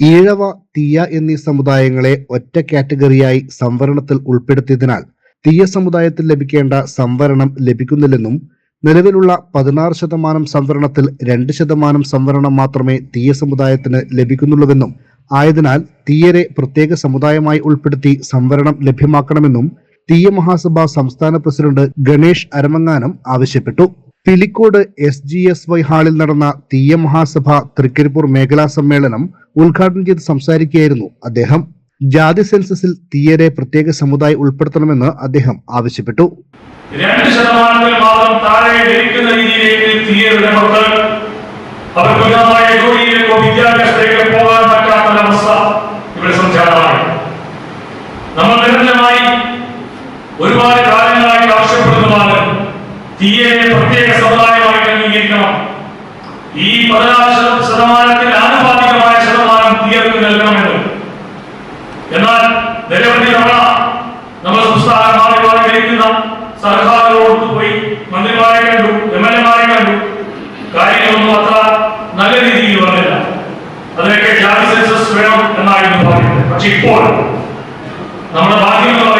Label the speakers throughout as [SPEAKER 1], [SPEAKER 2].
[SPEAKER 1] ഈഴവ തീയ എന്നീ സമുദായങ്ങളെ ഒറ്റ കാറ്റഗറിയായി സംവരണത്തിൽ ഉൾപ്പെടുത്തിയതിനാൽ തീയ സമുദായത്തിൽ ലഭിക്കേണ്ട സംവരണം ലഭിക്കുന്നില്ലെന്നും നിലവിലുള്ള പതിനാറ് ശതമാനം സംവരണത്തിൽ രണ്ട് ശതമാനം സംവരണം മാത്രമേ തീയ സമുദായത്തിന് ലഭിക്കുന്നുള്ളൂവെന്നും ആയതിനാൽ തീയരെ പ്രത്യേക സമുദായമായി ഉൾപ്പെടുത്തി സംവരണം ലഭ്യമാക്കണമെന്നും തീയ മഹാസഭ സംസ്ഥാന പ്രസിഡന്റ് ഗണേഷ് അരമങ്ങാനം ആവശ്യപ്പെട്ടു. Pilicode S G S Y ഹാളിൽ നടന്ന തീയ മഹാസഭ തൃക്കരിപ്പൂർ മേഖലാ സമ്മേളനം ഉദ്ഘാടനം ചെയ്ത് സംസാരിക്കുകയായിരുന്നു അദ്ദേഹം. ജാതി സെൻസസിൽ തീയരെ പ്രത്യേക സമുദായം ഉൾപ്പെടുത്തണമെന്ന് അദ്ദേഹം ആവശ്യപ്പെട്ടു.
[SPEAKER 2] രീതിയിലേക്ക് നമ്മൾ ഒരുപാട് കാര്യങ്ങളായിട്ട് ആവശ്യപ്പെടുന്നതാണ് തീയനെ പ്രത്യേക സമുദായമായിട്ട് അംഗീകരിക്കണം. ഈ പതിനാറ് ശത- ശതമാനത്തിൽ ആനുപാതികമായ ശതമാനം തീയർക്ക് നൽകണമെന്ന്. എന്നാൽ നിരവധി തവണ നമ്മൾ സംസ്ഥാന മാറി മാറി സർക്കാരുകളോട് പോയി മന്ത്രിമാരെ കണ്ടു എം എൽ എമാരെ കണ്ടു. കാര്യങ്ങളൊന്നും അത്ര നല്ല രീതിയിൽ വന്നില്ല. അതിനൊക്കെ ജാതി സെൻസസ് വേണം എന്നായിരുന്നു പറയുന്നത്. പക്ഷെ ഇപ്പോൾ നമ്മുടെ മാധ്യമങ്ങൾ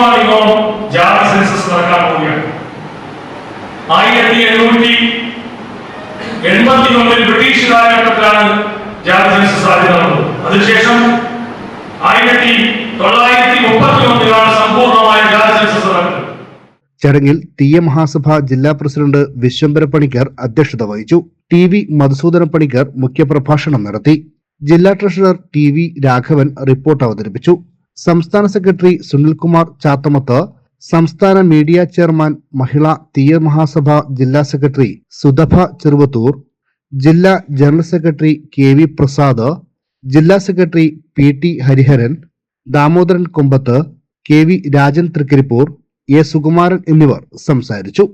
[SPEAKER 2] ഇന്ത്യയിൽ എങ്ങുമാറിങ്ങോളം ജാതി സെൻസസ് നടക്കാൻ പോവുകയാണ് ആയിരത്തി എണ്ണൂറ്റി എൺപത്തി ബ്രിട്ടീഷ് കാലഘട്ടത്തിലാണ് ജാതി സെൻസസ് നടന്നത്. അതിനുശേഷം ആയിരത്തി തൊള്ളായിരത്തി മുപ്പത്തി ഒന്നിലാണ് സമ്പൂർണമായ ജാതി സെൻസസ് നടക്കുന്നത്.
[SPEAKER 1] ചടങ്ങിൽ തീയ മഹാസഭ ജില്ലാ പ്രസിഡന്റ് വിശ്വംബര പണിക്കർ അധ്യക്ഷത വഹിച്ചു. ടി വി മധുസൂദന പണിക്കർ മുഖ്യപ്രഭാഷണം നടത്തി. ജില്ലാ treasurer T V Raghavan report അവതരിപ്പിച്ചു. സംസ്ഥാന സെക്രട്ടറി സുനിൽകുമാർ ചാത്തമത്ത് സംസ്ഥാന മീഡിയ ചെയർമാൻ മഹിളാ തീയ മഹാസഭ ജില്ലാ സെക്രട്ടറി സുധഭ ചെറുവത്തൂർ ജില്ലാ general secretary K V Prasad ജില്ലാ secretary P T Hariharan Damodaran Kombath K V Rajan Trikaripur A Sukumaran എന്നിവർ സംസാരിച്ചു.